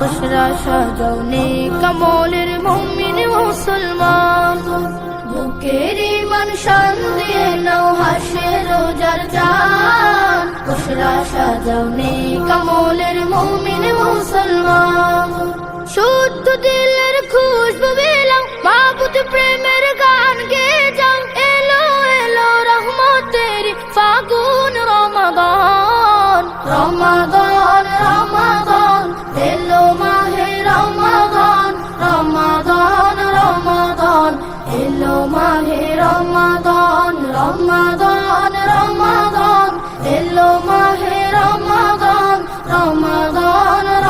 বসরা সাজনে কমলের মুমিন মুসলমান। বুকের ইমান শান দিয়ে নাও হাসে রোজার জান বসরা সাজনে কমলের মুমিন মুসলমান। শুদ্ধ দিলের খুশবু বেলাও মাবুদ প্রেমের গান গে যাও। এলো এলো রহমতের ফাগুন রমাদান রমাদান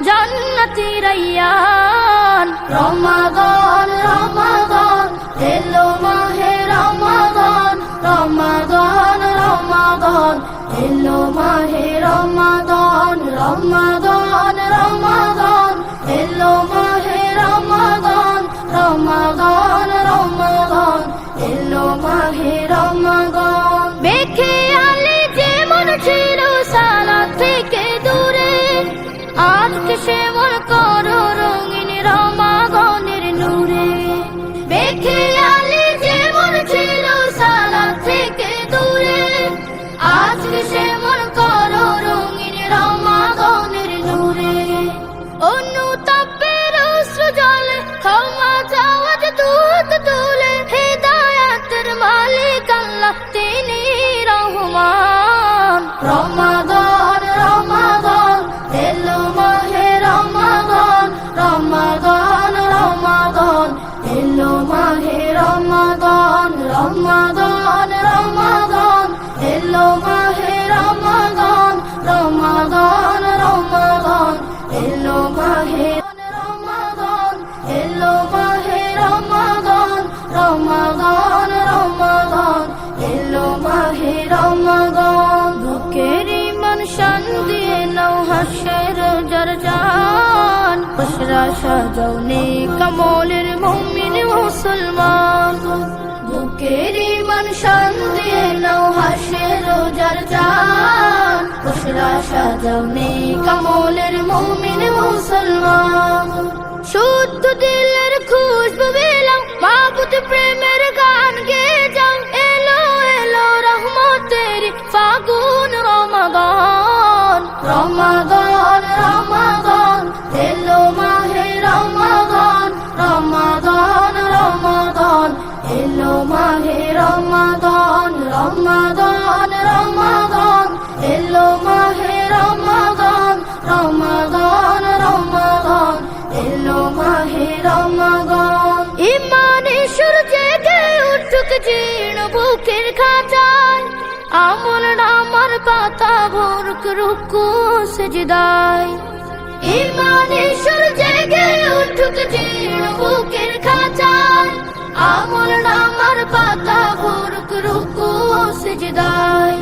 জান্নাতি রাইয়ান রমাদান রমাদান, এলো মাহে রমাদান রমাদান রমাদান, এলো মাহে রমাদান রমাদান রমাদান, এলো মাহে রমাদান রমাদান রমাদান রমাদান, এলো মাহে রমাদান রমাদান রমাদান, এলো মাহে রমাদান, এলো মাহে রমাদান রমাদান রমাদান, এলো মাহে রমাদান। বুকের ইমান শান দিয়ে নাও হাসের যার জান বসরা সাজনে কমলের মুমিন মুসলমান। বুকের ইমান শান দিয়ে নাও, হাসের যার জান বসরা সাজনে কমলের মুমিন মুসলমান। শুদ্ধ দিলের খুশবু বেলাও মাবুদ প্রেমের গান গে যাও। এলো এলো রহমতের ফাগুন রমাদান। রমাদান রমাদান, এলো মাহে রমাদান রমাদান, এলো মাহে রমাদান রমাদান রমাদান, এলো মাহে রমাদান। ইমানে সূর্যে গে উঠুক জীর্ণ বুকের খাঁচায়, আমল নামার পাতা ভোরক রুকু সেজদায়। ইমানে সূর্যে গে উঠুক জীর্ণ বুকের খাঁচায়, আমল নামার পাতা ভোরক রুকু সেজদায়।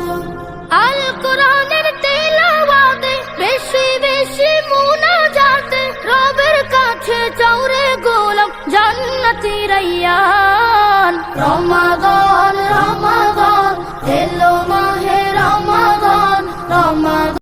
আল কোরআনের তেলাওয়াতে বেশি বেশি মুনাজাতে রবের কাছে চৌরে গোলাম জান্নাতি রাইয়ান রমাদান রমাদান।